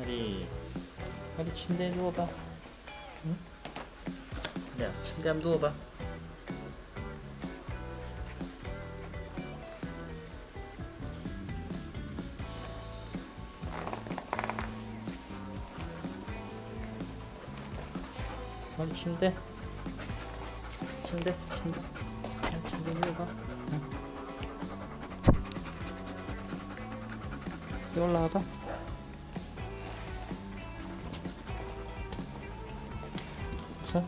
하리. 하리 침대에 누워봐. 응? 야 침대 한번 누워봐. 하리 침대. 침대 침대. 야, 침대 누워봐. 응? 올라와봐 자,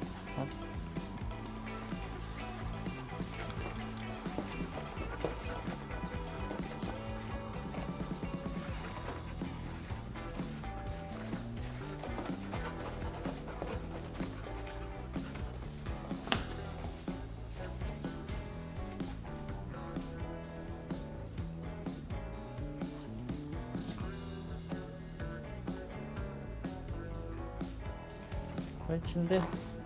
어. 빨리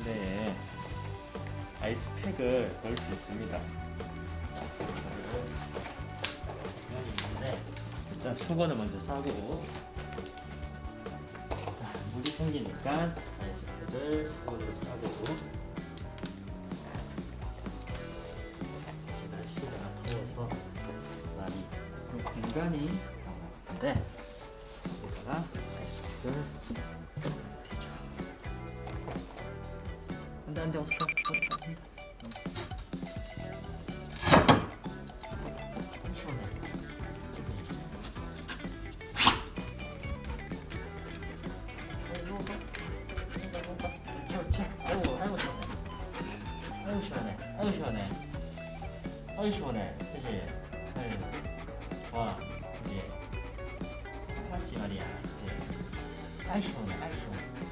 침대에 아이스팩을 넣을 수 있습니다. 여기 있는데 일단 수건을 먼저 싸고 자, 물이 생기니까 아이스팩을 수건으로 싸고 공간이 나왔는데 여기다가 아이스팩을 옳지. 아이고 아이고 시원해 아이고 시원해 아이고 시원해 아이고 시원해 그치 아이고 좋아 그치 맞지 말이야 그치 아이 시원해 아이 시원해